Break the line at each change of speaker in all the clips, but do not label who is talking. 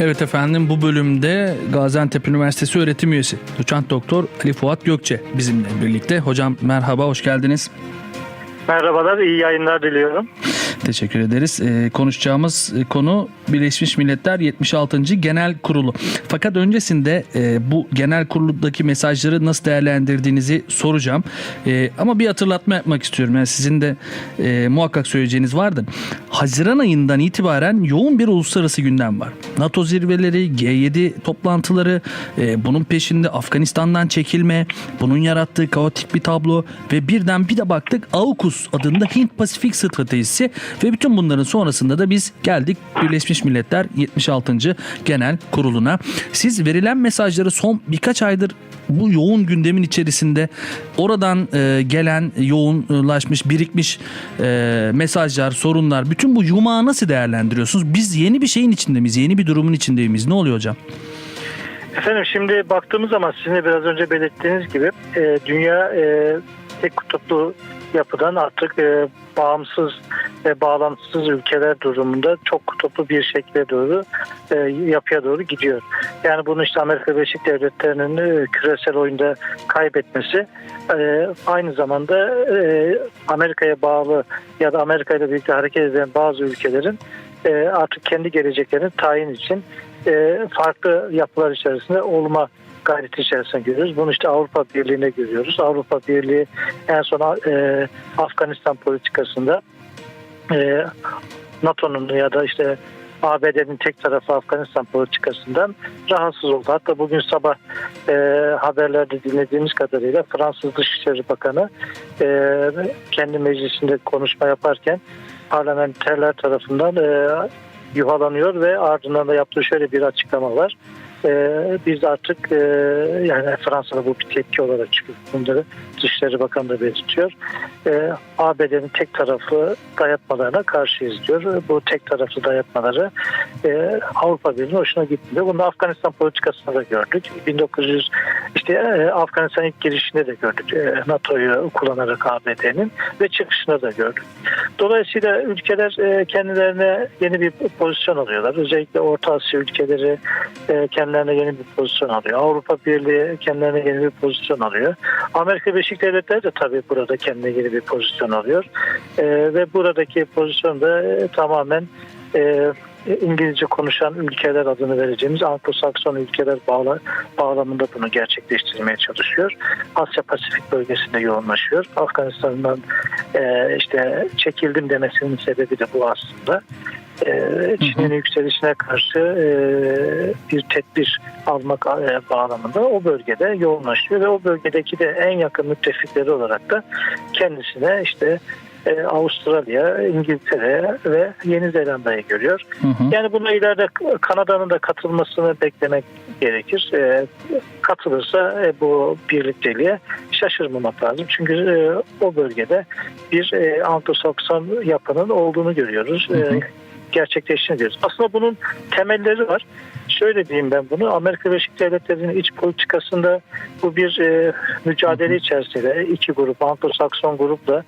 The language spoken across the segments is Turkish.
Evet efendim bu bölümde Gaziantep Üniversitesi öğretim üyesi doçent doktor Ali Fuat Gökçe bizimle birlikte. Hocam merhaba hoş geldiniz.
Merhabalar, iyi yayınlar diliyorum.
Teşekkür ederiz. Ee, konuşacağımız e, konu Birleşmiş Milletler 76. Genel Kurulu. Fakat öncesinde e, bu genel kuruludaki mesajları nasıl değerlendirdiğinizi soracağım. E, ama bir hatırlatma yapmak istiyorum. Yani sizin de muhakkak söyleyeceğiniz vardır. Haziran ayından itibaren yoğun bir uluslararası gündem var. NATO zirveleri, G7 toplantıları, bunun peşinde Afganistan'dan çekilme, bunun yarattığı kaotik bir tablo ve birden bir de baktık AUKUS adında Hint-Pasifik stratejisi ve bütün bunların sonrasında da biz geldik Birleşmiş Milletler 76. Genel Kurulu'na. Siz verilen mesajları son birkaç aydır bu yoğun gündemin içerisinde oradan e, gelen yoğunlaşmış, birikmiş e, mesajlar, sorunlar, bütün bu yumağı nasıl değerlendiriyorsunuz? Biz yeni bir şeyin içinde miyiz? Yeni bir durumun içinde miyiz? Ne oluyor hocam?
Efendim şimdi baktığımız zaman sizin de biraz önce belirttiğiniz gibi e, dünya e, tek kutuplu yapıdan artık e, bağımsız ve bağlantısız ülkeler durumunda çok kutuplu bir şekle doğru e, yapıya doğru gidiyor. Yani bunu işte Amerika Birleşik Devletleri'nin e, küresel oyunda kaybetmesi e, aynı zamanda e, Amerika'ya bağlı ya da Amerika ile birlikte hareket eden bazı ülkelerin e, artık kendi geleceklerini tayin için e, farklı yapılar içerisinde olma gayreti içerisinde görüyoruz. Bunu işte Avrupa Birliği'ne görüyoruz. Avrupa Birliği en son e, Afganistan politikasında e, NATO'nun ya da işte ABD'nin tek tarafı Afganistan politikasından rahatsız oldu. Hatta bugün sabah e, haberlerde dinlediğimiz kadarıyla Fransız Dışişleri Bakanı e, kendi meclisinde konuşma yaparken parlamenterler tarafından e, yuhalanıyor ve ardından da yaptığı şöyle bir açıklama var. Ee, biz artık e, yani Fransa'da bu bir tepki olarak çıkıyor. Bunları Dışişleri Bakanı da belirtiyor. Ee, ABD'nin tek taraflı dayatmalarına karşıyız diyor. Bu tek taraflı dayatmaları e, Avrupa Birliği'nin hoşuna gitmiyor. Bunu Afganistan politikasında da gördük. 1900 işte e, Afganistan ilk girişinde de gördük. E, NATO'yu kullanarak ABD'nin ve çıkışında da gördük. Dolayısıyla ülkeler e, kendilerine yeni bir pozisyon alıyorlar. Özellikle Orta Asya ülkeleri e, kendilerine yeni bir pozisyon alıyor. Avrupa Birliği kendilerine yeni bir pozisyon alıyor. Amerika Birleşik Devletleri de tabii burada kendine yeni bir pozisyon alıyor. E, ve buradaki pozisyon da e, tamamen e, İngilizce konuşan ülkeler adını vereceğimiz Anglo-Sakson ülkeler bağla, bağlamında bunu gerçekleştirmeye çalışıyor. Asya Pasifik bölgesinde yoğunlaşıyor. Afganistan'dan e, işte çekildim demesinin sebebi de bu aslında. E, Çin'in yükselişine karşı e, bir tedbir almak e, bağlamında o bölgede yoğunlaşıyor ve o bölgedeki de en yakın müttefikleri olarak da kendisine işte e, Avustralya, İngiltere ve Yeni Zelanda'yı görüyor.
Hı hı.
Yani buna ileride Kanada'nın da katılmasını beklemek gerekir. E, katılırsa e, bu birlikteliğe şaşırmamak lazım. Çünkü e, o bölgede bir e, Anglo-Sakson yapının olduğunu görüyoruz.
Hı hı.
E, gerçekleştiğini diyoruz. Aslında bunun temelleri var. Şöyle diyeyim ben bunu. Amerika Birleşik Devletleri'nin iç politikasında bu bir e, mücadele içerisinde iki grup, Anglo-Sakson grupla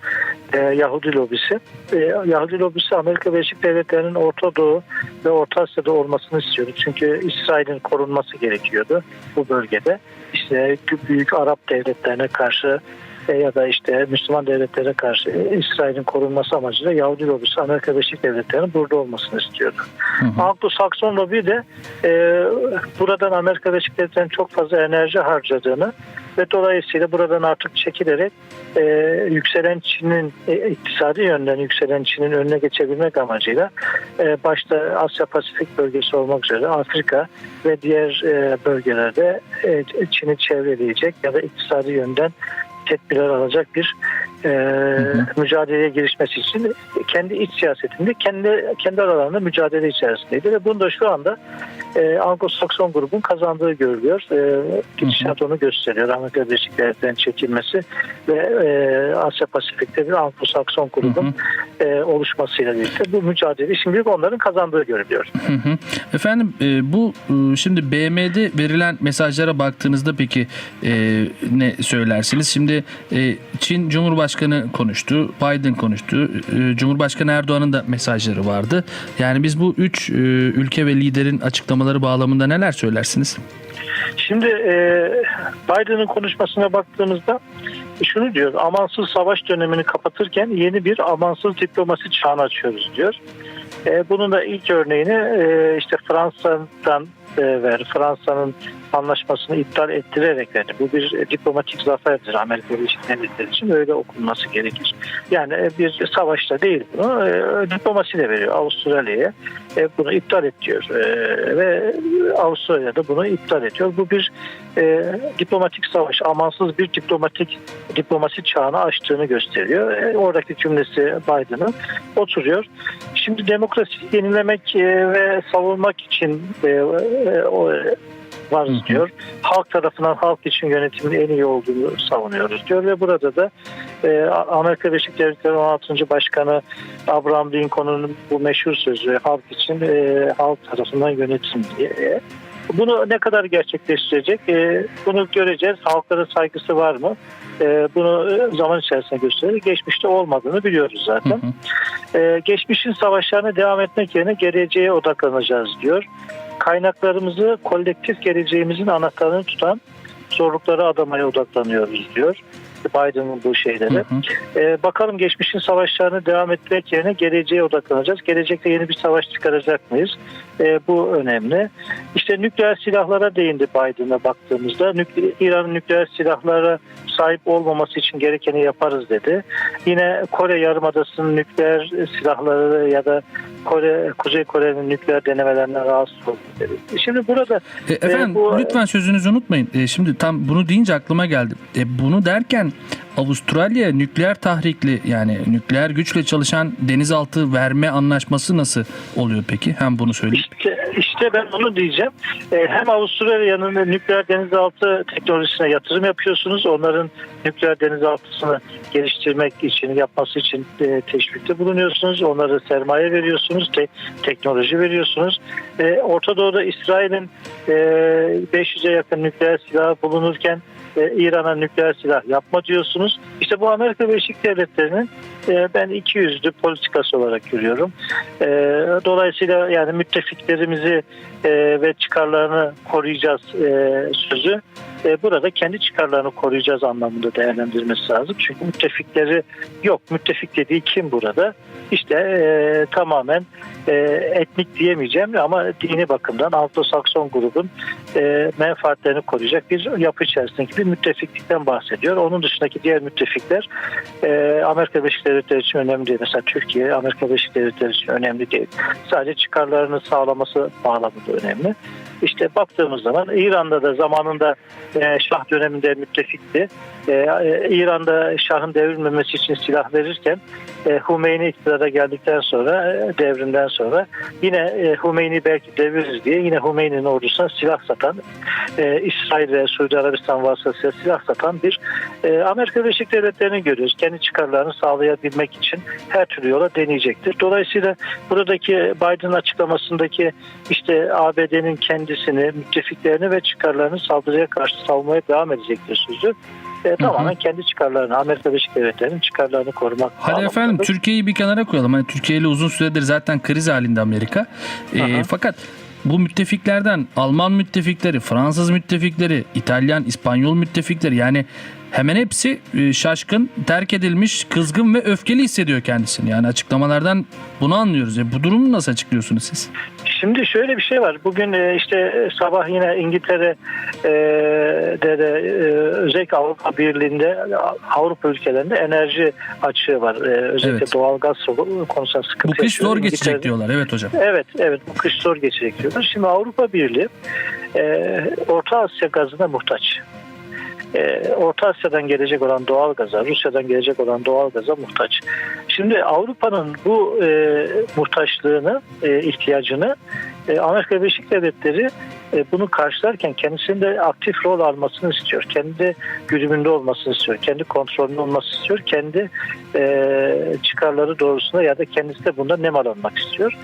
e, Yahudi lobisi. E, Yahudi lobisi Amerika Birleşik Devletleri'nin Orta Doğu ve Orta Asya'da olmasını istiyordu. Çünkü İsrail'in korunması gerekiyordu bu bölgede. İşte büyük Arap devletlerine karşı ya da işte Müslüman devletlere karşı İsrail'in korunması amacıyla Yahudi lobisi Amerika Birleşik Devletleri'nin burada olmasını istiyordu. Anglo-Sakson lobi de e, buradan Amerika Birleşik Devletleri'nin çok fazla enerji harcadığını ve dolayısıyla buradan artık çekilerek e, yükselen Çin'in e, iktisadi yönden yükselen Çin'in önüne geçebilmek amacıyla e, başta Asya Pasifik bölgesi olmak üzere Afrika ve diğer e, bölgelerde e, Çin'i çevreleyecek ya da iktisadi yönden tedbirler alacak bir e, mücadeleye girişmesi için kendi iç siyasetinde kendi kendi aralarında mücadele içerisindeydi ve bunda şu anda e, Anglo-Sakson grubun kazandığı görülüyor. E, gidişat onu gösteriyor. Amerika Birleşik Devletleri'nin çekilmesi ve e, Asya Pasifik'te bir Anglo-Sakson grubun e, oluşmasıyla birlikte bu mücadele şimdilik onların kazandığı görülüyor.
Hı hı. Efendim e, bu e, şimdi BM'de verilen mesajlara baktığınızda peki e, ne söylersiniz? Şimdi e, Çin Cumhurbaşkanı konuştu, Biden konuştu, e, Cumhurbaşkanı Erdoğan'ın da mesajları vardı. Yani biz bu üç e, ülke ve liderin konuşmaları bağlamında neler söylersiniz?
Şimdi e, Biden'ın konuşmasına baktığımızda şunu diyor. Amansız savaş dönemini kapatırken yeni bir amansız diplomasi çağını açıyoruz diyor. E, bunun da ilk örneğini işte Fransa'dan e, ver. Fransa'nın anlaşmasını iptal ettirerek verdi. Bu bir diplomatik zaferdir Amerika Birleşik Devletleri için öyle okunması gerekir. Yani e, bir savaşta değil bunu e, diplomasiyle veriyor Avustralya'ya. Bunu iptal et diyor. Ve Avustralya da bunu iptal ediyor. Bu bir diplomatik savaş, amansız bir diplomatik diplomasi çağını açtığını gösteriyor. Oradaki cümlesi Biden'ın oturuyor. Şimdi demokrasi yenilemek e, ve savunmak için e, e, varız diyor. Halk tarafından halk için yönetimin en iyi olduğunu savunuyoruz diyor ve burada da e, Amerika Birleşik Devletleri 16. Başkanı Abraham Lincoln'un bu meşhur sözü halk için e, halk tarafından yönetim diye. E, Bunu ne kadar gerçekleştirecek? E, bunu göreceğiz. Halklara saygısı var mı? E, bunu e, zaman içerisinde gösterir. Geçmişte olmadığını biliyoruz zaten.
hı.
Ee, geçmişin savaşlarına devam etmek yerine geleceğe odaklanacağız diyor. Kaynaklarımızı kolektif geleceğimizin anahtarını tutan zorlukları adamaya odaklanıyoruz diyor. Biden'ın bu şeyleri.
Hı hı.
Ee, bakalım geçmişin savaşlarını devam etmek yerine geleceğe odaklanacağız. Gelecekte yeni bir savaş çıkaracak mıyız? Ee, bu önemli. İşte nükleer silahlara değindi Biden'a baktığımızda. Nükle- İran'ın nükleer silahlara sahip olmaması için gerekeni yaparız dedi. Yine Kore Yarımadası'nın nükleer silahları ya da Kore Kuzey Kore'nin nükleer denemelerinden rahatsız oldu dedi. Şimdi burada
E, efendim
bu-
lütfen sözünüzü unutmayın. E, şimdi tam bunu deyince aklıma geldi. E, bunu derken Avustralya nükleer tahrikli yani nükleer güçle çalışan denizaltı verme anlaşması nasıl oluyor peki? Hem bunu söyleyeyim.
İşte, işte ben onu diyeceğim. Ee, hem Avustralya'nın nükleer denizaltı teknolojisine yatırım yapıyorsunuz. Onların nükleer denizaltısını geliştirmek için, yapması için e, teşvikte bulunuyorsunuz. Onlara sermaye veriyorsunuz, te- teknoloji veriyorsunuz. E, Orta Doğu'da İsrail'in e, 500'e yakın nükleer silahı bulunurken e, İran'a nükleer silah yapma diyorsunuz. İşte bu Amerika Birleşik Devletleri'nin e, ben iki yüzlü politikası olarak görüyorum. E, dolayısıyla yani müttefiklerimizi e, ve çıkarlarını koruyacağız e, sözü e, burada kendi çıkarlarını koruyacağız anlamında değerlendirmesi lazım. Çünkü müttefikleri yok. Müttefik dediği kim burada? İşte e, tamamen e, etnik diyemeyeceğim ama dini bakımdan Anglo-Sakson grubun e, menfaatlerini koruyacak bir yapı içerisindeki bir müttefiklikten bahsediyor. Onun dışındaki diğer müttefikler e, Amerika Birleşik Devletleri için önemli değil. Mesela Türkiye Amerika Birleşik Devletleri için önemli değil. Sadece çıkarlarını sağlaması bağlamında önemli. İşte baktığımız zaman İran'da da zamanında e, Şah döneminde müttefikti. E, e, İran'da Şah'ın devrilmemesi için silah verirken e, Hümeyni iktidara geldikten sonra e, devrimden sonra yine e, Hümeyni belki deviririz diye yine Hümeyni'nin ordusuna silah satan e, İsrail ve Suudi Arabistan vasıtasıyla silah satan bir e, Amerika Birleşik Devletleri'ni görüyoruz. Kendi çıkarlarını sağlayabilmek için her türlü yola deneyecektir. Dolayısıyla buradaki Biden açıklamasındaki işte ABD'nin kendisini, müttefiklerini ve çıkarlarını saldırıya karşı savunmaya devam edecektir sözü. E, tamamen kendi çıkarlarını, Amerika Birleşik Devletleri'nin çıkarlarını korumak.
Hadi efendim Türkiye'yi bir kenara koyalım. Hani Türkiye ile uzun süredir zaten kriz halinde Amerika. E,
Aha.
fakat bu müttefiklerden Alman müttefikleri, Fransız müttefikleri, İtalyan, İspanyol müttefikleri yani hemen hepsi e, şaşkın, terk edilmiş, kızgın ve öfkeli hissediyor kendisini. Yani açıklamalardan bunu anlıyoruz. E, bu durumu nasıl açıklıyorsunuz siz?
Şimdi şöyle bir şey var. Bugün e, işte e, sabah yine İngiltere e, de, de özellikle Avrupa Birliği'nde Avrupa ülkelerinde enerji açığı var. Özellikle
Evet.
doğalgaz konusunda
Bu
sıkıntı
kış
yaşıyor.
zor geçecek diyorlar. Evet hocam.
Evet, evet bu kış zor geçecek diyorlar. Şimdi Avrupa Birliği Orta Asya gazına muhtaç. E, Orta Asya'dan gelecek olan doğal gaza, Rusya'dan gelecek olan doğal gaza muhtaç. Şimdi Avrupa'nın bu e, muhtaçlığını, e, ihtiyacını e, Amerika Birleşik Devletleri e, bunu karşılarken kendisinde aktif rol almasını istiyor. Kendi güdümünde olmasını istiyor. Kendi kontrolünde olmasını istiyor. Kendi e, çıkarları doğrusunda ya da kendisi de bundan nemalanmak istiyor.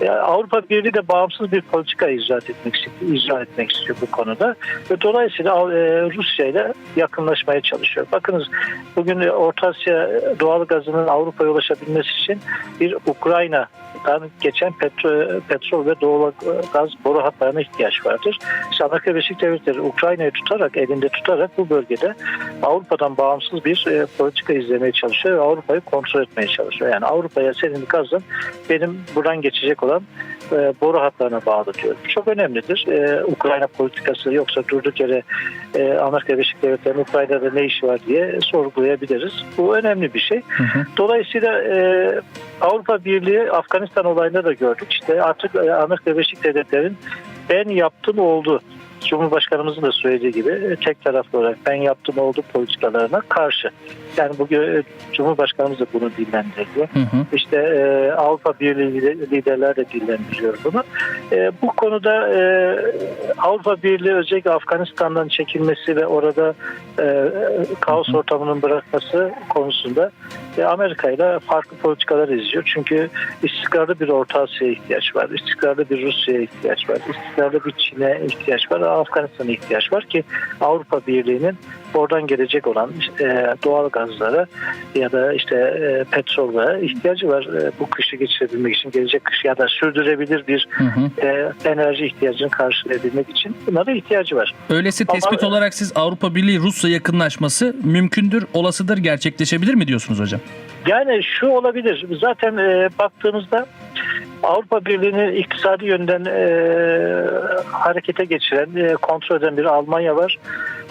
E, Avrupa Birliği de bağımsız bir politika icra etmek, icra etmek istiyor bu konuda ve dolayısıyla e, Rusya ile yakınlaşmaya çalışıyor. Bakınız bugün Orta Asya doğal gazının Avrupa'ya ulaşabilmesi için bir Ukrayna'dan geçen petrol, petrol ve doğal gaz boru hatlarına ihtiyaç vardır. İşte Amerika Birleşik Devletleri Ukrayna'yı tutarak, elinde tutarak bu bölgede Avrupa'dan bağımsız bir e, politika izlemeye çalışıyor ve Avrupa'yı kontrol etmeye çalışıyor. Yani Avrupa'ya senin gazın benim buradan geçecek olan e, boru hatlarına bağlı diyor. Çok önemlidir. E, Ukrayna politikası yoksa durduk yere e, Amerika Birleşik Devletleri'nin Ukrayna'da ne işi var diye sorgulayabiliriz. Bu önemli bir şey.
Hı hı.
Dolayısıyla e, Avrupa Birliği Afganistan olayında da gördük. İşte artık e, Amerika Birleşik Devletleri'nin ben yaptım oldu. Cumhurbaşkanımızın da söylediği gibi e, tek taraflı olarak ben yaptım oldu politikalarına karşı. Yani bugün e, Cumhurbaşkanımız da bunu dillendiriyor.
Hı hı.
İşte e, Avrupa Birliği liderler de dillendiriyor bunu. E, bu konuda e, Avrupa Birliği özellikle Afganistan'dan çekilmesi ve orada e, kaos ortamının bırakması konusunda e, Amerika ile farklı politikalar izliyor. Çünkü istikrarlı bir Orta Asya'ya ihtiyaç var. istikrarlı bir Rusya'ya ihtiyaç var. istikrarlı bir Çin'e ihtiyaç var. Afganistan'a ihtiyaç var ki Avrupa Birliği'nin oradan gelecek olan e, doğal gazlara ya da işte e, petrole ihtiyacı var. E, bu kışı geçirebilmek için gelecek kış ya da sürdürebilir bir
Hı hı.
e, enerji ihtiyacını karşılayabilmek için bunlara ihtiyacı var.
Öylesi
Ama-
tespit olarak siz Avrupa Birliği Rusya yakınlaşması mümkündür, olasıdır, gerçekleşebilir mi diyorsunuz hocam?
Yani şu olabilir. Zaten e, baktığımızda Avrupa Birliği'ni iktisadi yönden e, harekete geçiren, e, kontrol eden bir Almanya var.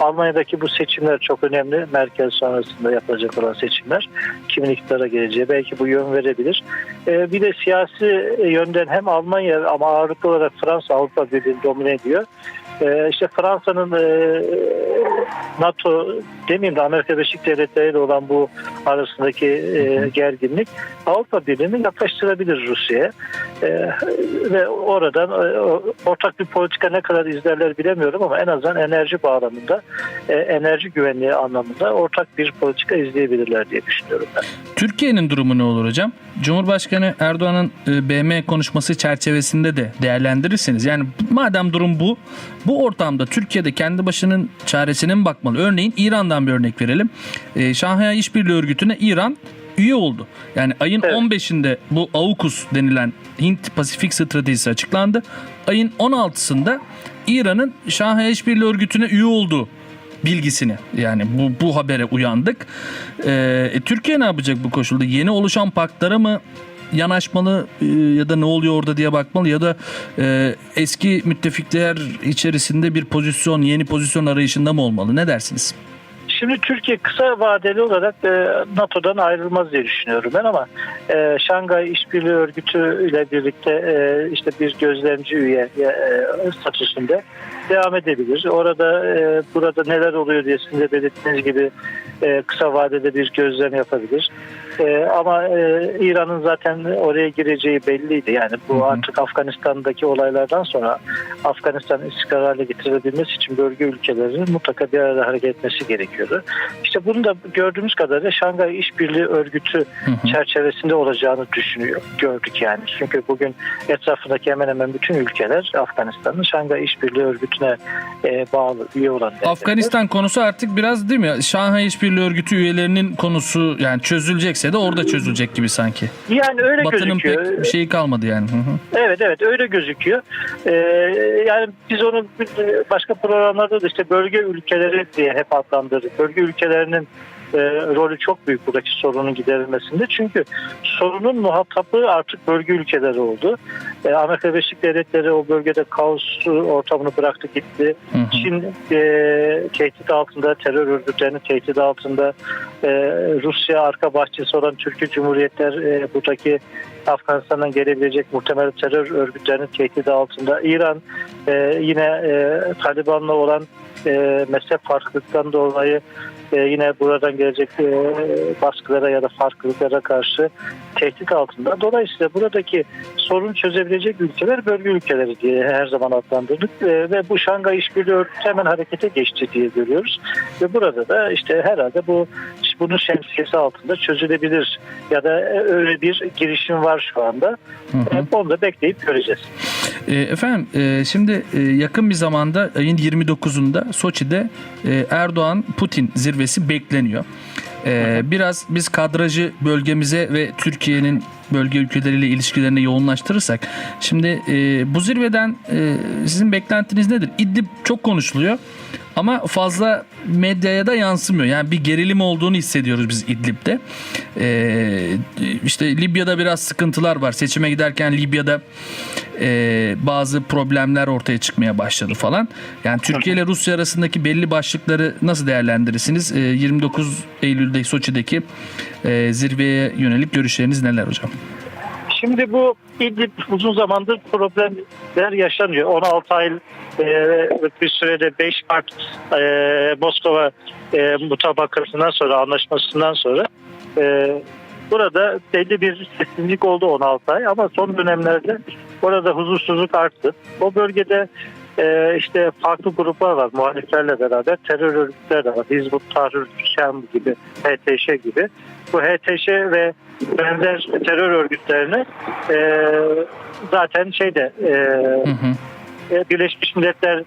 Almanya'daki bu seçimler çok önemli. Merkel sonrasında yapılacak olan seçimler. Kimin iktidara geleceği belki bu yön verebilir. E, bir de siyasi yönden hem Almanya ama ağırlıklı olarak Fransa Avrupa Birliği'ni domine ediyor. E, işte Fransa'nın e, NATO demeyeyim de Amerika Birleşik Devletleri ile olan bu arasındaki e, gerginlik Avrupa Birliği'ni yaklaştırabilir Rusya'ya. E, ve oradan e, ortak bir politika ne kadar izlerler bilemiyorum ama en azından enerji bağlamında, e, enerji güvenliği anlamında ortak bir politika izleyebilirler diye düşünüyorum ben.
Türkiye'nin durumu ne olur hocam? Cumhurbaşkanı Erdoğan'ın e, BM konuşması çerçevesinde de değerlendirirseniz yani madem durum bu bu ortamda Türkiye'de kendi başının çaresine mi bakmalı? Örneğin İran'dan bir örnek verelim. E, Şanghay İşbirliği Örgütü'ne İran üye oldu. Yani ayın
Evet.
15'inde bu AUKUS denilen Hint Pasifik stratejisi açıklandı. Ayın 16'sında İran'ın Şanghay İşbirliği Örgütü'ne üye olduğu bilgisini yani bu bu habere uyandık. Ee, e, Türkiye ne yapacak bu koşulda? Yeni oluşan paktlara mı yanaşmalı e, ya da ne oluyor orada diye bakmalı ya da e, eski müttefikler içerisinde bir pozisyon, yeni pozisyon arayışında mı olmalı? Ne dersiniz?
Şimdi Türkiye kısa vadeli olarak e, NATO'dan ayrılmaz diye düşünüyorum ben ama e, Şangay İşbirliği Örgütü ile birlikte e, işte bir gözlemci üye e, statüsünde devam edebilir. Orada e, burada neler oluyor diye sizin de belirttiğiniz gibi e, kısa vadede bir gözlem yapabilir. E, ama e, İran'ın zaten oraya gireceği belliydi. Yani bu
hı.
artık Afganistan'daki olaylardan sonra Afganistan istikrar hale getirebilmesi için bölge ülkelerinin mutlaka bir arada hareket etmesi gerekiyordu. İşte bunu da gördüğümüz kadarıyla Şangay İşbirliği Örgütü
Hı hı.
çerçevesinde olacağını düşünüyor. Gördük yani. Çünkü bugün etrafındaki hemen hemen bütün ülkeler Afganistan'ın Şangay İşbirliği Örgütü'ne e, bağlı üye olan.
Afganistan konusu artık biraz değil mi? Şanghay İşbirliği Örgütü üyelerinin konusu yani çözülecekse de orada çözülecek gibi sanki.
Yani öyle
Batı'nın
gözüküyor.
pek bir şeyi kalmadı yani. Hı hı.
Evet evet öyle gözüküyor. Ee, yani biz onu başka programlarda da işte bölge ülkeleri diye hep adlandırdık. Bölge ülkelerinin e, rolü çok büyük buradaki sorunun giderilmesinde. Çünkü sorunun muhatabı artık bölge ülkeleri oldu. E, Amerika Birleşik Devletleri o bölgede kaos ortamını bıraktı gitti.
Hı hı.
Çin e, tehdit altında, terör örgütlerinin tehdit altında. E, Rusya arka bahçesi olan Türkiye Cumhuriyetler e, buradaki Afganistan'dan gelebilecek muhtemel terör örgütlerinin tehdidi altında. İran e, yine e, Taliban'la olan e, mezhep farklılıktan dolayı e, yine buradan gelecek e, baskılara ya da farklılıklara karşı tehdit altında. Dolayısıyla buradaki sorun çözebilecek ülkeler bölge ülkeleri diye her zaman adlandırdık E, ve bu Şangay İşbirliği Örgütü hemen harekete geçti diye görüyoruz. Ve burada da işte herhalde bu bunun şemsiyesi altında çözülebilir ya da e, öyle bir girişim var şu anda.
Hı hı.
E, Onu da bekleyip göreceğiz.
E, efendim e, şimdi e, yakın bir zamanda ayın 29'unda Soçi'de Erdoğan-Putin zirvesi bekleniyor. Biraz biz kadrajı bölgemize ve Türkiye'nin bölge ülkeleriyle ilişkilerine yoğunlaştırırsak. Şimdi e, bu zirveden e, sizin beklentiniz nedir? İdlib çok konuşuluyor ama fazla medyaya da yansımıyor. Yani bir gerilim olduğunu hissediyoruz biz İdlib'de. Ee, işte Libya'da biraz sıkıntılar var. Seçime giderken Libya'da e, bazı problemler ortaya çıkmaya başladı falan. Yani Türkiye ile Rusya arasındaki belli başlıkları nasıl değerlendirirsiniz? Ee, 29 Eylül'de Soçi'deki e, zirveye yönelik görüşleriniz neler hocam?
Şimdi bu İdlib uzun zamandır problemler yaşanıyor. 16 aylık bir sürede 5 Mart e, Moskova e, mutabakatından sonra anlaşmasından sonra e, burada belli bir sessizlik oldu 16 ay ama son dönemlerde orada huzursuzluk arttı. O bölgede e, işte farklı gruplar var muhaliflerle beraber terör örgütleri de var. Hizbut Tahrir Şam gibi, HTŞ gibi. Bu HTŞ ve benzer terör örgütlerini e, zaten şeyde e,
Hı hı.
e, Birleşmiş Milletler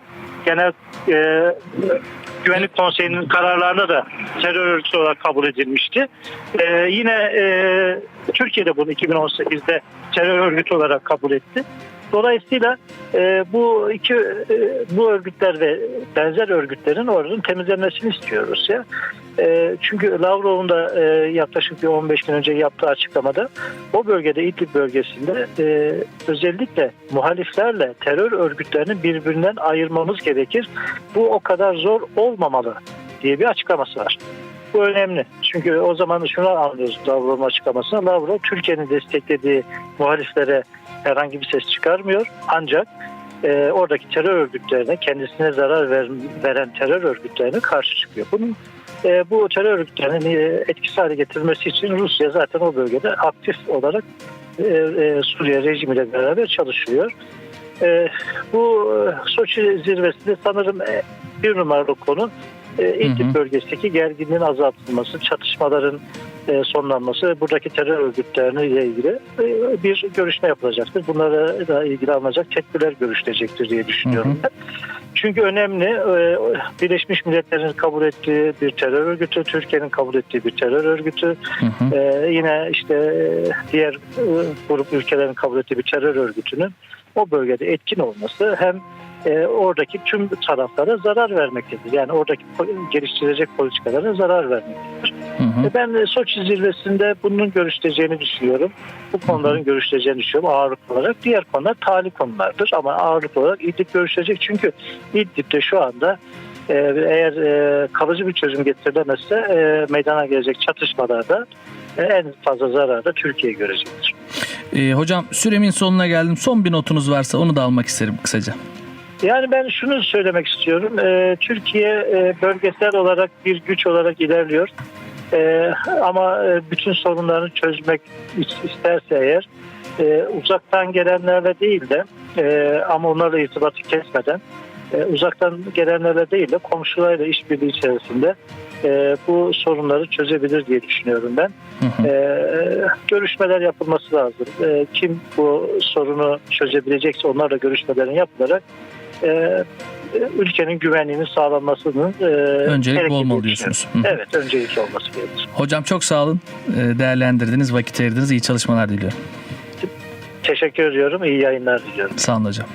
Genel e, Güvenlik Konseyi'nin kararlarına da terör örgütü olarak kabul edilmişti. E, yine e, Türkiye'de bunu 2018'de terör örgütü olarak kabul etti. Dolayısıyla e, bu iki e, bu örgütler ve benzer örgütlerin oradan temizlenmesini istiyor Rusya. E, çünkü Lavrov'un da e, yaklaşık bir 15 gün önce yaptığı açıklamada o bölgede İdlib bölgesinde e, özellikle muhaliflerle terör örgütlerini birbirinden ayırmamız gerekir. Bu o kadar zor olmamalı diye bir açıklaması var. Bu önemli. Çünkü o zaman şunu anlıyoruz Lavrov'un açıklamasına. Lavrov Türkiye'nin desteklediği muhaliflere herhangi bir ses çıkarmıyor. Ancak e, oradaki terör örgütlerine kendisine zarar ver, veren terör örgütlerine karşı çıkıyor. Bunun e, bu terör örgütlerinin e, etkisiz hale getirilmesi için Rusya zaten o bölgede aktif olarak e, e, Suriye rejimiyle beraber çalışıyor. E, bu e, Soçi zirvesinde sanırım e, bir numaralı konu İdlib
Hı hı.
bölgesindeki gerginliğin azaltılması, çatışmaların e, sonlanması ve buradaki terör örgütleriyle ilgili e, bir görüşme yapılacaktır. Bunlara da ilgili alınacak tedbirler görüşülecektir diye düşünüyorum
Hı hı.
Çünkü önemli e, Birleşmiş Milletler'in kabul ettiği bir terör örgütü, Türkiye'nin kabul ettiği bir terör örgütü,
Hı hı.
ee, yine işte diğer grup ülkelerin kabul ettiği bir terör örgütünün o bölgede etkin olması hem e, oradaki tüm taraflara zarar vermektedir. Yani oradaki geliştirecek politikalara zarar vermektedir.
Hı hı.
E, Ben e, Soçi zirvesinde bunun görüşüleceğini düşünüyorum. Bu konuların görüşüleceğini düşünüyorum ağırlıklı olarak. Diğer konular tali konulardır ama ağırlıklı olarak İdlib görüşülecek. Çünkü İdlib'de şu anda e, eğer e, kalıcı bir çözüm getirilemezse e, meydana gelecek çatışmalarda e, en fazla zararı da Türkiye görecektir.
E, hocam süremin sonuna geldim. Son bir notunuz varsa onu da almak isterim kısaca.
Yani ben şunu söylemek istiyorum. E, Türkiye e, bölgesel olarak bir güç olarak ilerliyor. E, ama e, bütün sorunlarını çözmek is- isterse eğer e, uzaktan gelenlerle değil de e, ama onlarla irtibatı kesmeden e, uzaktan gelenlerle değil de komşularla işbirliği içerisinde e, bu sorunları çözebilir diye düşünüyorum ben.
Hı hı.
E, görüşmeler yapılması lazım. E, kim bu sorunu çözebilecekse onlarla görüşmelerin yapılarak e, ülkenin güvenliğinin sağlanmasının e,
Öncelik bu olmalı diyorsunuz. Hı.
Evet, öncelik olması gerekir.
Hocam çok sağ olun. E, değerlendirdiniz, vakit ayırdınız. İyi çalışmalar diliyorum.
Teşekkür ediyorum. İyi yayınlar diliyorum.
Sağ olun hocam.